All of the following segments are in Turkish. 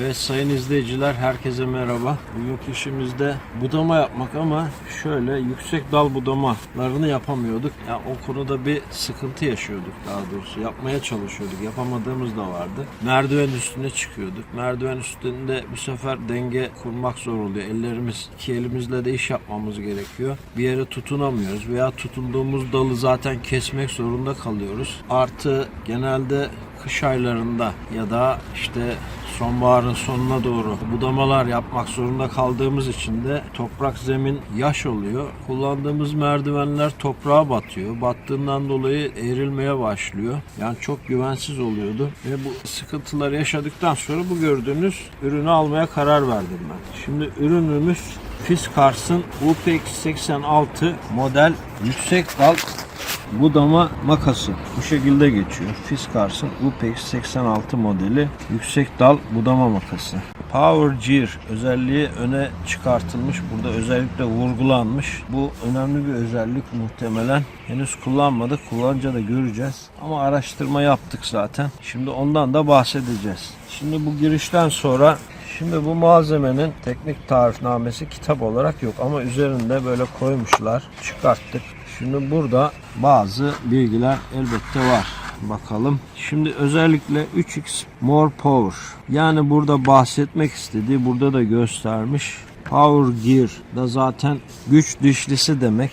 Evet sayın izleyiciler herkese merhaba. Bugünkü işimizde budama yapmak ama şöyle yüksek dal budamalarını yapamıyorduk. Ya o konuda bir sıkıntı yaşıyorduk daha doğrusu. Yapmaya çalışıyorduk. Yapamadığımız da vardı. Merdiven üstüne çıkıyorduk. Merdiven üstünde bu sefer denge kurmak zor oluyor. Ellerimiz iki elimizle de iş yapmamız gerekiyor. Bir yere tutunamıyoruz veya tutunduğumuz dalı zaten kesmek zorunda kalıyoruz. Artı genelde kış aylarında ya da işte sonbaharın sonuna doğru budamalar yapmak zorunda kaldığımız için de toprak zemin yaş oluyor. Kullandığımız merdivenler toprağa batıyor. Battığından dolayı eğrilmeye başlıyor. Yani çok güvensiz oluyordu. Ve bu sıkıntıları yaşadıktan sonra bu gördüğünüz ürünü almaya karar verdim ben. Şimdi ürünümüz Fiskars'ın UPX86 model yüksek dal budama makası. Bu şekilde geçiyor. Fiskars'ın UPX 86 modeli yüksek dal budama makası. Power Gear özelliği öne çıkartılmış. Burada özellikle vurgulanmış. Bu önemli bir özellik muhtemelen. Henüz kullanmadık. Kullanınca da göreceğiz. Ama araştırma yaptık zaten. Şimdi ondan da bahsedeceğiz. Şimdi bu girişten sonra Şimdi bu malzemenin teknik tarifnamesi kitap olarak yok ama üzerinde böyle koymuşlar. Çıkarttık. Şimdi burada bazı bilgiler elbette var. Bakalım. Şimdi özellikle 3x more power. Yani burada bahsetmek istediği burada da göstermiş. Power gear da zaten güç dişlisi demek.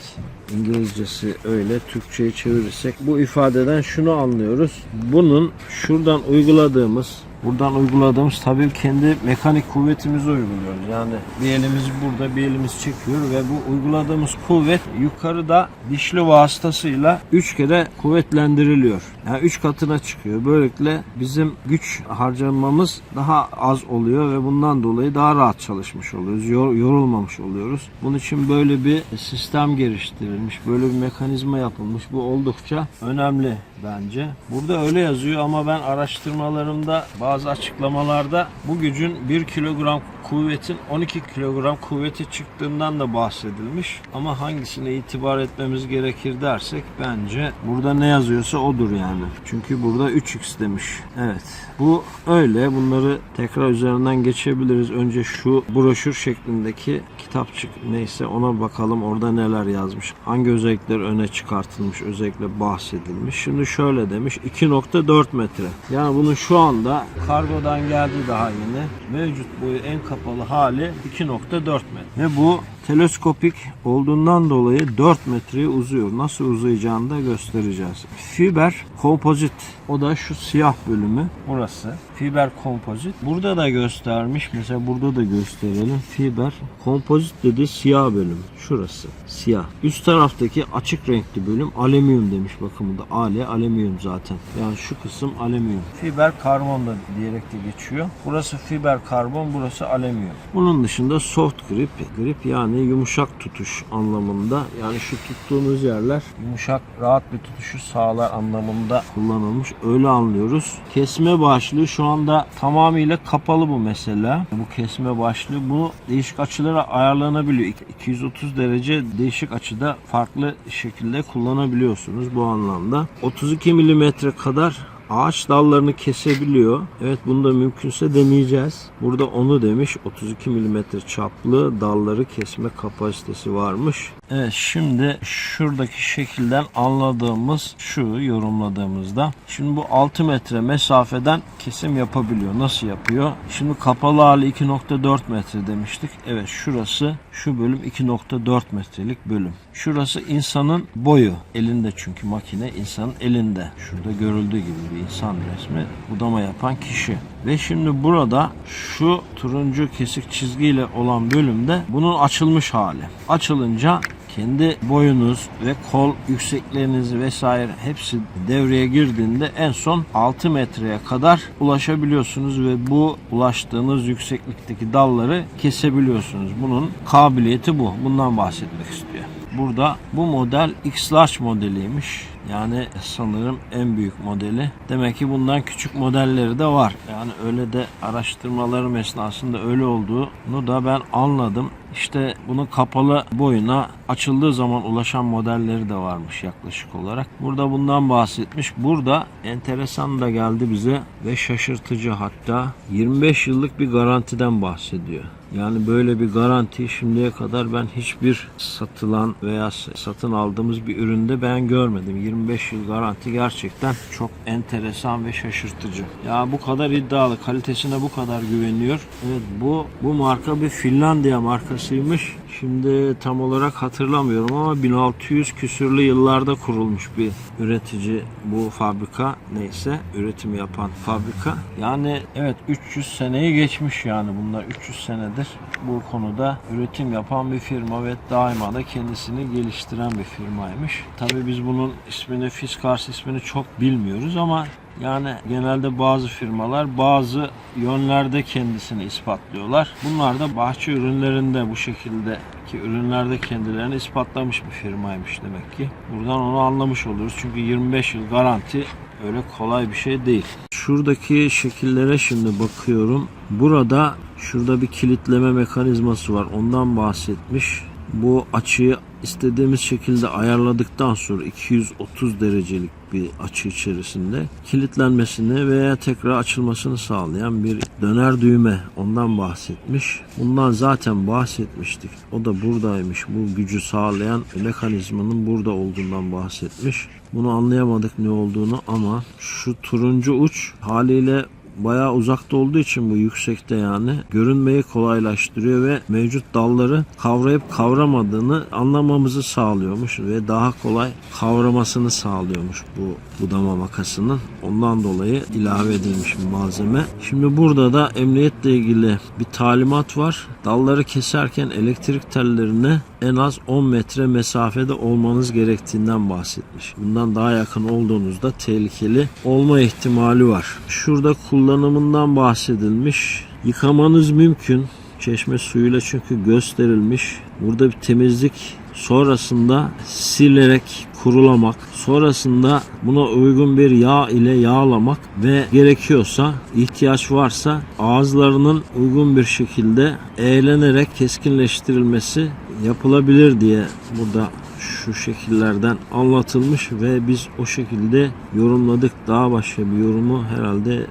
İngilizcesi öyle. Türkçe'ye çevirirsek bu ifadeden şunu anlıyoruz. Bunun şuradan uyguladığımız Buradan uyguladığımız tabii kendi mekanik kuvvetimizi uyguluyoruz. Yani bir elimiz burada bir elimiz çekiyor ve bu uyguladığımız kuvvet yukarıda dişli vasıtasıyla 3 kere kuvvetlendiriliyor. Yani 3 katına çıkıyor. Böylelikle bizim güç harcamamız daha az oluyor ve bundan dolayı daha rahat çalışmış oluyoruz. Yor- yorulmamış oluyoruz. Bunun için böyle bir sistem geliştirilmiş. Böyle bir mekanizma yapılmış. Bu oldukça önemli bence. Burada öyle yazıyor ama ben araştırmalarımda bazı açıklamalarda bu gücün 1 kilogram kuvvetin 12 kilogram kuvveti çıktığından da bahsedilmiş. Ama hangisine itibar etmemiz gerekir dersek bence burada ne yazıyorsa odur yani. Çünkü burada 3x demiş. Evet. Bu öyle. Bunları tekrar üzerinden geçebiliriz. Önce şu broşür şeklindeki kitapçık neyse ona bakalım orada neler yazmış. Hangi özellikler öne çıkartılmış, özellikle bahsedilmiş. Şimdi şöyle demiş 2.4 metre. Yani bunun şu anda kargodan geldi daha yeni. Mevcut boyu en kapalı hali 2.4 metre. Ve bu teleskopik olduğundan dolayı 4 metreye uzuyor. Nasıl uzayacağını da göstereceğiz. Fiber kompozit. O da şu siyah bölümü. Burası. Fiber kompozit. Burada da göstermiş. Mesela burada da gösterelim. Fiber kompozit dedi siyah bölüm. Şurası. Siyah. Üst taraftaki açık renkli bölüm alüminyum demiş. Bakın Ale alüminyum zaten. Yani şu kısım alüminyum. Fiber karbon da diyerek de geçiyor. Burası fiber karbon, burası alüminyum. Bunun dışında soft grip, grip yani yumuşak tutuş anlamında. Yani şu tuttuğunuz yerler yumuşak, rahat bir tutuşu sağlar anlamında kullanılmış. Öyle anlıyoruz. Kesme başlığı şu anda tamamıyla kapalı bu mesela. Bu kesme başlığı bu değişik açılara ayarlanabiliyor. 230 derece değişik açıda farklı şekilde kullanabiliyorsunuz bu anlamda. 32 milimetre kadar ağaç dallarını kesebiliyor. Evet bunu da mümkünse deneyeceğiz. Burada onu demiş 32 mm çaplı dalları kesme kapasitesi varmış. Evet şimdi şuradaki şekilden anladığımız şu yorumladığımızda şimdi bu 6 metre mesafeden kesim yapabiliyor. Nasıl yapıyor? Şimdi kapalı hali 2.4 metre demiştik. Evet şurası şu bölüm 2.4 metrelik bölüm. Şurası insanın boyu. Elinde çünkü makine insanın elinde. Şurada görüldüğü gibi bir insan resmi. Budama yapan kişi. Ve şimdi burada şu turuncu kesik çizgiyle olan bölümde bunun açılmış hali. Açılınca kendi boyunuz ve kol yüksekliğiniz vesaire hepsi devreye girdiğinde en son 6 metreye kadar ulaşabiliyorsunuz ve bu ulaştığınız yükseklikteki dalları kesebiliyorsunuz. Bunun kabiliyeti bu. Bundan bahsetmek istiyor. Burada bu model X-Large modeliymiş. Yani sanırım en büyük modeli. Demek ki bundan küçük modelleri de var. Yani öyle de araştırmalarım esnasında öyle olduğunu da ben anladım. İşte bunun kapalı boyuna açıldığı zaman ulaşan modelleri de varmış yaklaşık olarak. Burada bundan bahsetmiş. Burada enteresan da geldi bize ve şaşırtıcı hatta 25 yıllık bir garantiden bahsediyor. Yani böyle bir garanti şimdiye kadar ben hiçbir satılan veya satın aldığımız bir üründe ben görmedim. 25 yıl garanti gerçekten çok enteresan ve şaşırtıcı. Ya bu kadar iddialı, kalitesine bu kadar güveniyor. Evet bu bu marka bir Finlandiya markasıymış. Şimdi tam olarak hatırlamıyorum ama 1600 küsürlü yıllarda kurulmuş bir üretici bu fabrika neyse üretim yapan fabrika. Yani evet 300 seneyi geçmiş yani bunlar 300 senedir bu konuda üretim yapan bir firma ve daima da kendisini geliştiren bir firmaymış. Tabii biz bunun ismini Fiskars ismini çok bilmiyoruz ama yani genelde bazı firmalar bazı yönlerde kendisini ispatlıyorlar. Bunlar da bahçe ürünlerinde bu şekilde ki ürünlerde kendilerini ispatlamış bir firmaymış demek ki. Buradan onu anlamış oluruz. Çünkü 25 yıl garanti öyle kolay bir şey değil. Şuradaki şekillere şimdi bakıyorum. Burada şurada bir kilitleme mekanizması var. Ondan bahsetmiş. Bu açıyı istediğimiz şekilde ayarladıktan sonra 230 derecelik bir açı içerisinde kilitlenmesini veya tekrar açılmasını sağlayan bir döner düğme ondan bahsetmiş. Bundan zaten bahsetmiştik. O da buradaymış. Bu gücü sağlayan mekanizmanın burada olduğundan bahsetmiş. Bunu anlayamadık ne olduğunu ama şu turuncu uç haliyle bayağı uzakta olduğu için bu yüksekte yani görünmeyi kolaylaştırıyor ve mevcut dalları kavrayıp kavramadığını anlamamızı sağlıyormuş ve daha kolay kavramasını sağlıyormuş bu budama makasının. Ondan dolayı ilave edilmiş malzeme. Şimdi burada da emniyetle ilgili bir talimat var. Dalları keserken elektrik tellerine en az 10 metre mesafede olmanız gerektiğinden bahsetmiş. Bundan daha yakın olduğunuzda tehlikeli olma ihtimali var. Şurada kullanımından bahsedilmiş. Yıkamanız mümkün. Çeşme suyuyla çünkü gösterilmiş. Burada bir temizlik sonrasında silerek kurulamak, sonrasında buna uygun bir yağ ile yağlamak ve gerekiyorsa ihtiyaç varsa ağızlarının uygun bir şekilde eğlenerek keskinleştirilmesi yapılabilir diye burada şu şekillerden anlatılmış ve biz o şekilde yorumladık. Daha başka bir yorumu herhalde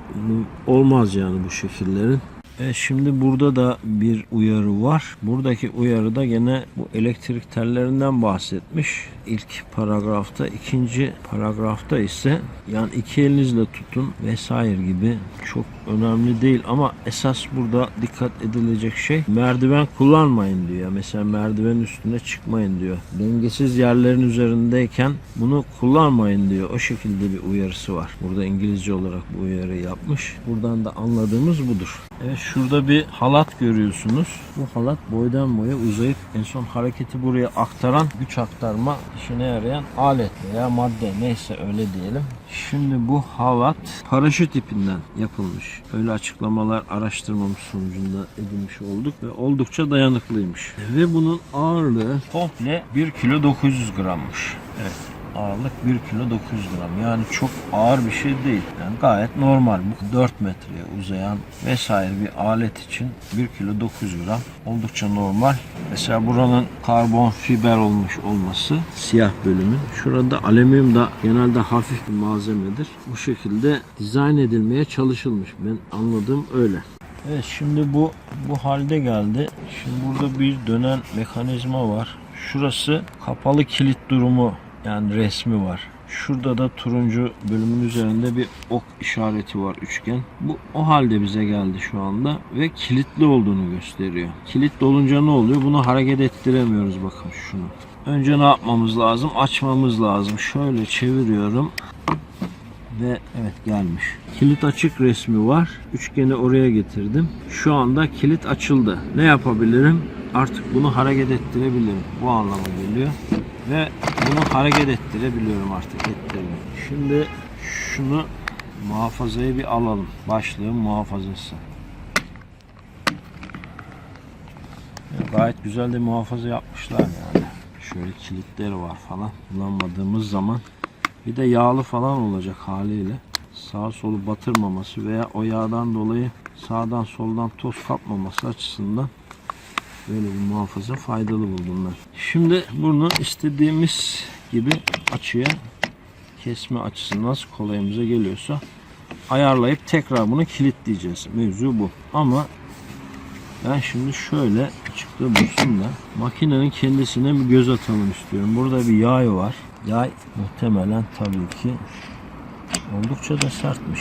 olmaz yani bu şekillerin. E şimdi burada da bir uyarı var. Buradaki uyarıda gene bu elektrik tellerinden bahsetmiş. İlk paragrafta, ikinci paragrafta ise yani iki elinizle tutun vesaire gibi çok önemli değil ama esas burada dikkat edilecek şey merdiven kullanmayın diyor. Mesela merdivenin üstüne çıkmayın diyor. Dengesiz yerlerin üzerindeyken bunu kullanmayın diyor. O şekilde bir uyarısı var. Burada İngilizce olarak bu uyarıyı yapmış. Buradan da anladığımız budur. Evet şurada bir halat görüyorsunuz. Bu halat boydan boya uzayıp en son hareketi buraya aktaran güç aktarma işine yarayan alet veya madde neyse öyle diyelim. Şimdi bu halat paraşüt ipinden yapılmış. Öyle açıklamalar araştırmamız sonucunda edinmiş olduk ve oldukça dayanıklıymış. Ve bunun ağırlığı komple 1 kilo 900 grammış. Evet ağırlık 1 kilo 900 gram. Yani çok ağır bir şey değil. Yani gayet normal. Bu 4 metreye uzayan vesaire bir alet için 1 kilo 900 gram oldukça normal. Mesela buranın karbon fiber olmuş olması siyah bölümün. Şurada alüminyum da genelde hafif bir malzemedir. Bu şekilde dizayn edilmeye çalışılmış. Ben anladığım öyle. Evet şimdi bu bu halde geldi. Şimdi burada bir dönen mekanizma var. Şurası kapalı kilit durumu yani resmi var. Şurada da turuncu bölümün üzerinde bir ok işareti var üçgen. Bu o halde bize geldi şu anda ve kilitli olduğunu gösteriyor. Kilitli olunca ne oluyor? Bunu hareket ettiremiyoruz bakın şunu. Önce ne yapmamız lazım? Açmamız lazım. Şöyle çeviriyorum ve evet gelmiş. Kilit açık resmi var. Üçgeni oraya getirdim. Şu anda kilit açıldı. Ne yapabilirim? Artık bunu hareket ettirebilirim. Bu anlama geliyor. Ve bunu hareket ettirebiliyorum artık ettirdim. Şimdi şunu muhafazayı bir alalım. Başlığın muhafazası. Ya Gayet güzel de muhafaza yapmışlar yani. Şöyle kilitleri var falan. Kullanmadığımız zaman Bir de yağlı falan olacak haliyle. Sağa solu batırmaması veya o yağdan dolayı sağdan soldan toz kapmaması açısından böyle bir muhafaza faydalı buldum ben. Şimdi bunu istediğimiz gibi açıya kesme açısı nasıl kolayımıza geliyorsa ayarlayıp tekrar bunu kilitleyeceğiz. Mevzu bu. Ama ben şimdi şöyle açıkta dursun da makinenin kendisine bir göz atalım istiyorum. Burada bir yay var. Yay muhtemelen tabii ki oldukça da sertmiş.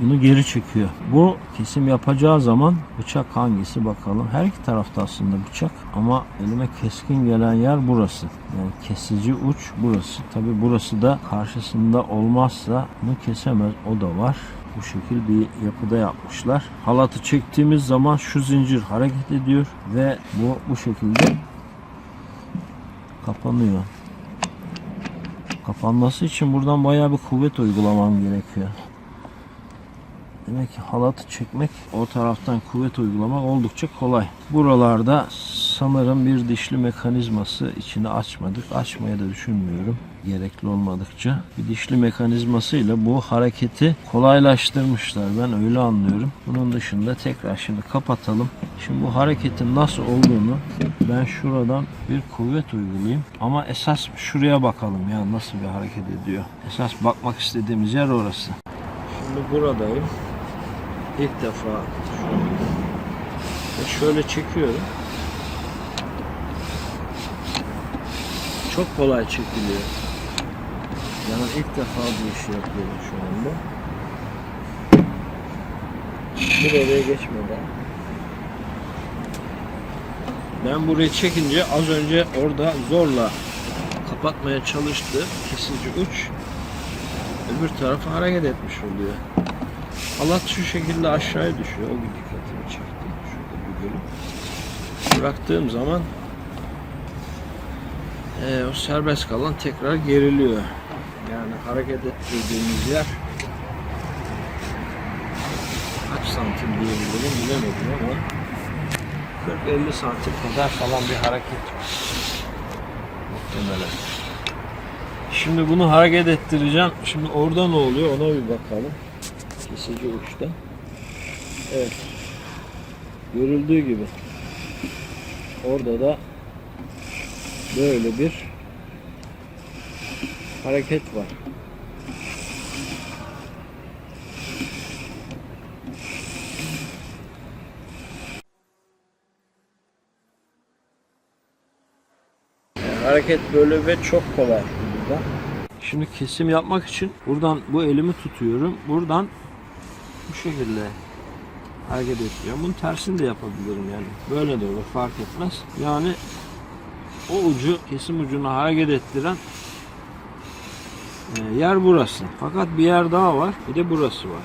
Bunu geri çekiyor. Bu kesim yapacağı zaman bıçak hangisi bakalım. Her iki tarafta aslında bıçak ama elime keskin gelen yer burası. Yani kesici uç burası. Tabi burası da karşısında olmazsa bunu kesemez. O da var. Bu şekil bir yapıda yapmışlar. Halatı çektiğimiz zaman şu zincir hareket ediyor ve bu bu şekilde kapanıyor. Kapanması için buradan bayağı bir kuvvet uygulamam gerekiyor. Demek ki halatı çekmek o taraftan kuvvet uygulamak oldukça kolay. Buralarda sanırım bir dişli mekanizması içini açmadık. Açmaya da düşünmüyorum. Gerekli olmadıkça. Bir dişli mekanizmasıyla bu hareketi kolaylaştırmışlar. Ben öyle anlıyorum. Bunun dışında tekrar şimdi kapatalım. Şimdi bu hareketin nasıl olduğunu ben şuradan bir kuvvet uygulayayım. Ama esas şuraya bakalım ya nasıl bir hareket ediyor. Esas bakmak istediğimiz yer orası. Şimdi buradayım. İlk defa şöyle çekiyorum. Çok kolay çekiliyor. Yani ilk defa bu işi yapıyorum şu anda. Buraya geçmeden. Ben burayı çekince az önce orada zorla kapatmaya çalıştı kesici uç öbür tarafa hareket etmiş oluyor. Halat şu şekilde aşağıya düşüyor. O bir dikkatimi çekti. Şurada bir bölüm. Bıraktığım zaman eee, o serbest kalan tekrar geriliyor. Yani hareket ettirdiğimiz yer kaç santim diyebilirim bilemedim ama 40-50 santim kadar falan bir hareket var. Muhtemelen. Şimdi bunu hareket ettireceğim. Şimdi orada ne oluyor ona bir bakalım. Kesici uçta. Evet. Görüldüğü gibi. Orada da böyle bir hareket var. Hareket böyle ve çok kolay burada. Şimdi kesim yapmak için buradan bu elimi tutuyorum. Buradan bu şekilde hareket ediyorum. Bunun tersini de yapabilirim yani. Böyle de olur fark etmez. Yani o ucu kesim ucunu hareket ettiren e, yer burası. Fakat bir yer daha var. Bir de burası var.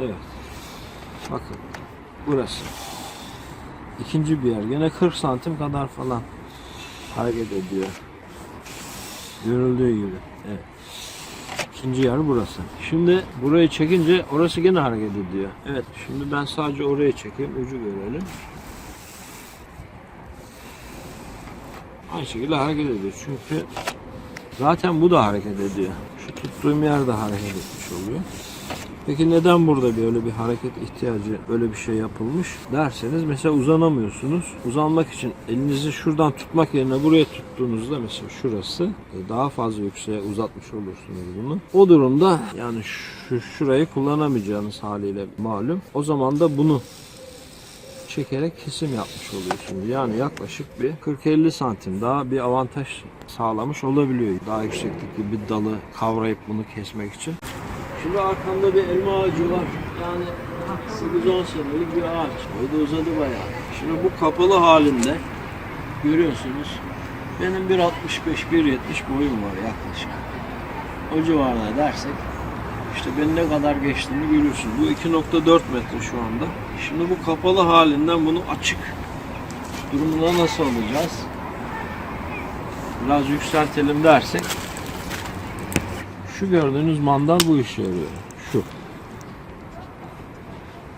Evet. Bakın. Burası. İkinci bir yer. Gene 40 santim kadar falan hareket ediyor. Görüldüğü gibi. Evet. İkinci yer burası. Şimdi burayı çekince orası gene hareket ediyor. Evet. Şimdi ben sadece orayı çekeyim. Ucu görelim. Aynı şekilde hareket ediyor. Çünkü zaten bu da hareket ediyor. Şu tuttuğum yer de hareket etmiş oluyor. Peki neden burada böyle bir hareket ihtiyacı, böyle bir şey yapılmış derseniz mesela uzanamıyorsunuz. Uzanmak için elinizi şuradan tutmak yerine buraya tuttuğunuzda mesela şurası e, daha fazla yükseğe uzatmış olursunuz bunu. O durumda yani şu şurayı kullanamayacağınız haliyle malum. O zaman da bunu çekerek kesim yapmış oluyorsunuz. Yani yaklaşık bir 40-50 santim daha bir avantaj sağlamış olabiliyor. Daha yükseklik bir dalı kavrayıp bunu kesmek için. Şimdi arkamda bir elma ağacı var. Yani 8-10 senelik bir ağaç. Boyu da uzadı bayağı. Şimdi bu kapalı halinde görüyorsunuz. Benim 1.65-1.70 boyum var yaklaşık. O civarda dersek işte ben ne kadar geçtiğini görüyorsunuz. Bu 2.4 metre şu anda. Şimdi bu kapalı halinden bunu açık durumuna nasıl alacağız? Biraz yükseltelim dersek şu gördüğünüz mandal bu işe yarıyor. Şu.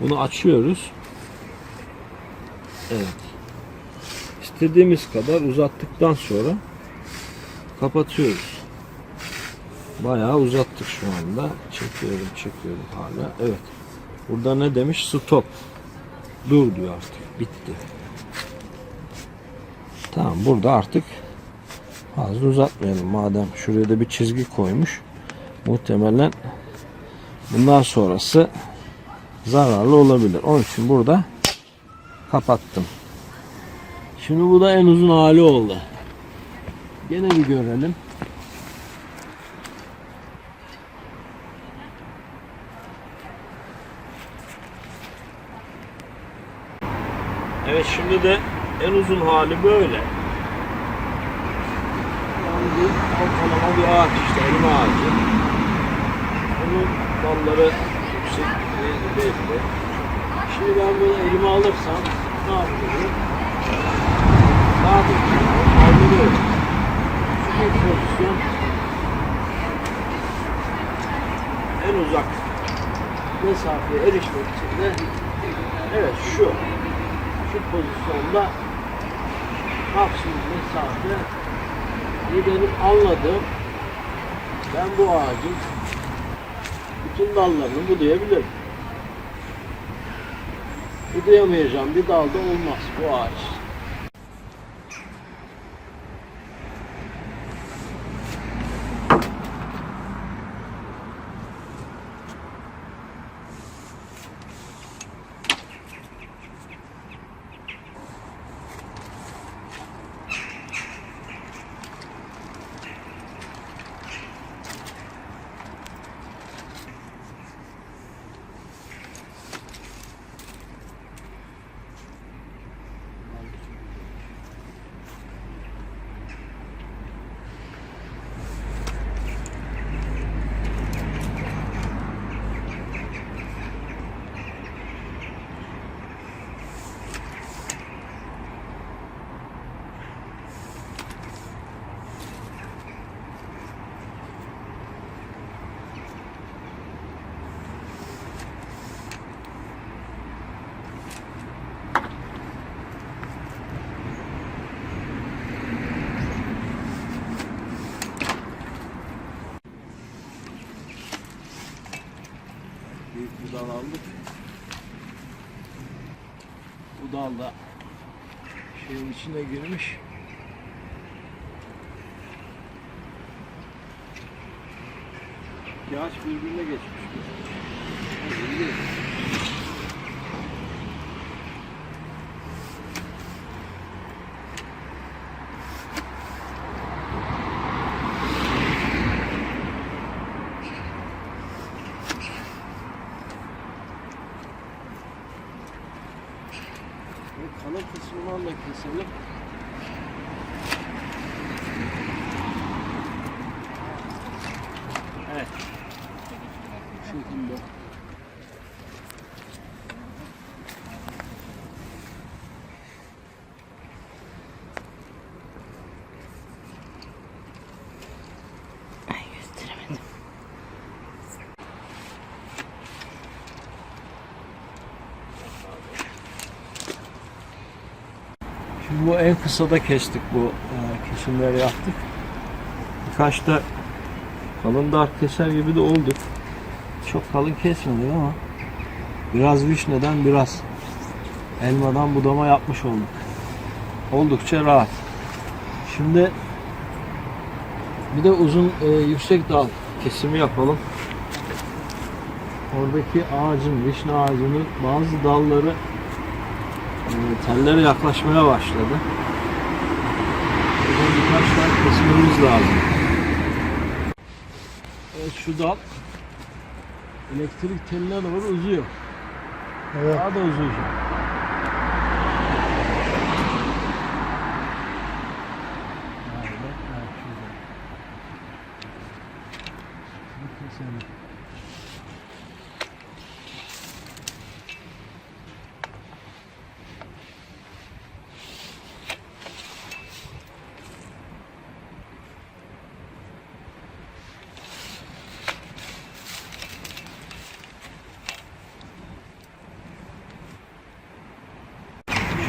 Bunu açıyoruz. Evet. İstediğimiz kadar uzattıktan sonra kapatıyoruz. Bayağı uzattık şu anda. Çekiyorum, çekiyorum hala. Evet. Burada ne demiş? Stop. Dur diyor artık. Bitti. Tamam burada artık fazla uzatmayalım. Madem şuraya da bir çizgi koymuş. Muhtemelen bundan sonrası zararlı olabilir. Onun için burada kapattım. Şimdi bu da en uzun hali oldu. Gene bir görelim. Evet şimdi de en uzun hali böyle. Yani bir ortalama bir ağaç işte elma ağacı. Bunun dalları yüksek belli. Şimdi ben bunu elime alırsam ne yapıyorum? Daha da kaldırıyorum. Şu pozisyon en uzak mesafeye erişmek için de evet şu şu pozisyonda maksimum mesafe benim anladığım ben bu ağacın bütün dallarını budayabilirim. Budayamayacağım bir dalda olmaz bu ağaç. Büyük bir dal aldık. Bu dal da şeyin içine girmiş. Ağaç birbirine geçmiş. Hadi gidelim. Bu kalın kısmından da Şimdi bu en kısada kestik bu e, kesimleri yaptık. Birkaç da kalın dar keser gibi de olduk. Çok kalın kesmedik ama biraz vişneden biraz elmadan budama yapmış olduk. Oldukça rahat. Şimdi bir de uzun e, yüksek dal kesimi yapalım. Oradaki ağacın, vişne ağacının bazı dalları tellere yaklaşmaya başladı. Buradan birkaç tane kesmemiz lazım. Evet şu dal elektrik teline doğru uzuyor. Evet. Daha da uzayacak. Nerede? Ha, şurada. Bir keselim.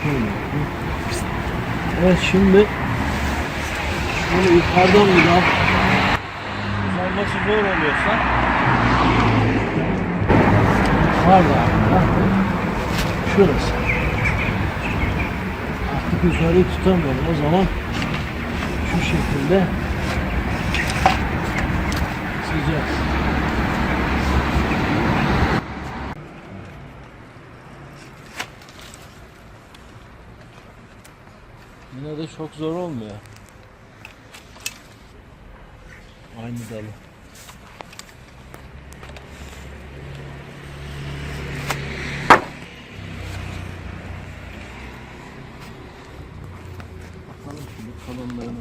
Şöyle. Evet şimdi Böyle yukarıdan bir dal uzanması zor oluyorsa var da bak, şurası. Artık yukarıyı tutamıyorum. O zaman şu şekilde sıcak. Yine de çok zor olmuyor. Aynı dalı. Bakalım şimdi kalınlığını.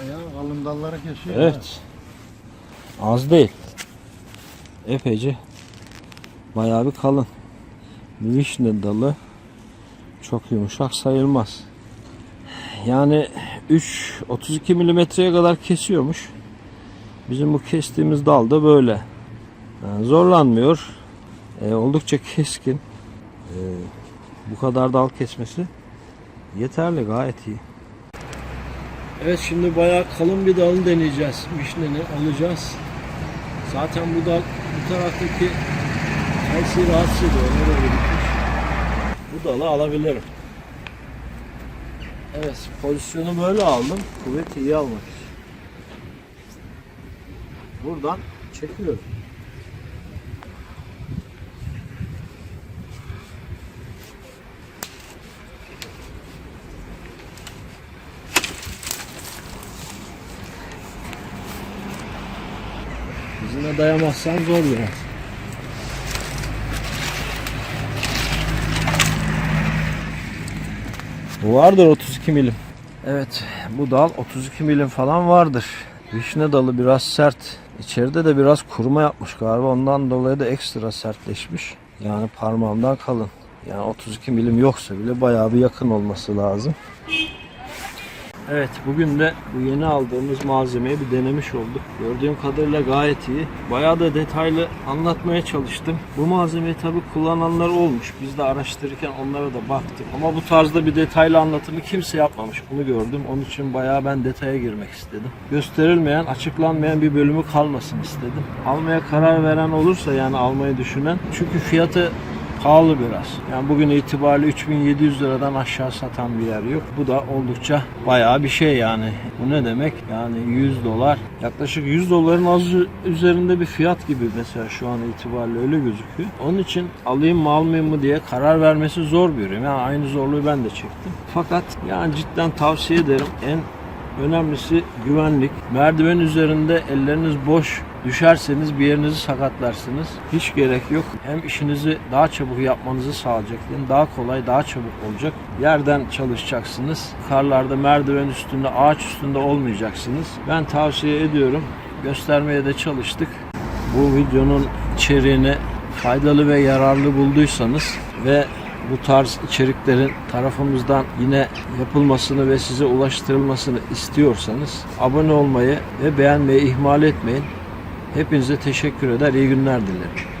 Ayağı kalın dallara kesiyor. Evet. Az değil. Epeyce. Bayağı bir kalın. Vişne dalı çok yumuşak sayılmaz. Yani 3 32 milimetreye kadar kesiyormuş. Bizim bu kestiğimiz dal da böyle. Yani zorlanmıyor. Ee, oldukça keskin. Ee, bu kadar dal kesmesi yeterli gayet iyi. Evet şimdi bayağı kalın bir dalını deneyeceğiz. Vişneni alacağız. Zaten bu dal bu taraftaki kayısıyı rahatsız ediyor. Gitmiş. Bu dalı alabilirim. Evet pozisyonu böyle aldım. Kuvveti iyi almak. Buradan çekiyorum. Dizine dayamazsan zor biraz. Vardır 32 milim. Evet bu dal 32 milim falan vardır. Vişne dalı biraz sert. İçeride de biraz kuruma yapmış galiba. Ondan dolayı da ekstra sertleşmiş. Yani parmağımdan kalın. Yani 32 milim yoksa bile bayağı bir yakın olması lazım. Evet bugün de bu yeni aldığımız malzemeyi bir denemiş olduk. Gördüğüm kadarıyla gayet iyi. Bayağı da detaylı anlatmaya çalıştım. Bu malzemeyi tabi kullananlar olmuş. Biz de araştırırken onlara da baktık. Ama bu tarzda bir detaylı anlatımı kimse yapmamış. Bunu gördüm. Onun için bayağı ben detaya girmek istedim. Gösterilmeyen, açıklanmayan bir bölümü kalmasın istedim. Almaya karar veren olursa yani almayı düşünen. Çünkü fiyatı pahalı biraz. Yani bugün itibariyle 3700 liradan aşağı satan bir yer yok. Bu da oldukça bayağı bir şey yani. Bu ne demek? Yani 100 dolar. Yaklaşık 100 doların az üzerinde bir fiyat gibi mesela şu an itibariyle öyle gözüküyor. Onun için alayım mı almayayım mı diye karar vermesi zor bir ürün. Yani aynı zorluğu ben de çektim. Fakat yani cidden tavsiye ederim. En önemlisi güvenlik. Merdiven üzerinde elleriniz boş düşerseniz bir yerinizi sakatlarsınız. Hiç gerek yok. Hem işinizi daha çabuk yapmanızı sağlayacak. Yani daha kolay, daha çabuk olacak. Yerden çalışacaksınız. Karlarda, merdiven üstünde, ağaç üstünde olmayacaksınız. Ben tavsiye ediyorum. Göstermeye de çalıştık. Bu videonun içeriğini faydalı ve yararlı bulduysanız ve bu tarz içeriklerin tarafımızdan yine yapılmasını ve size ulaştırılmasını istiyorsanız abone olmayı ve beğenmeyi ihmal etmeyin. Hepinize teşekkür eder, iyi günler dilerim.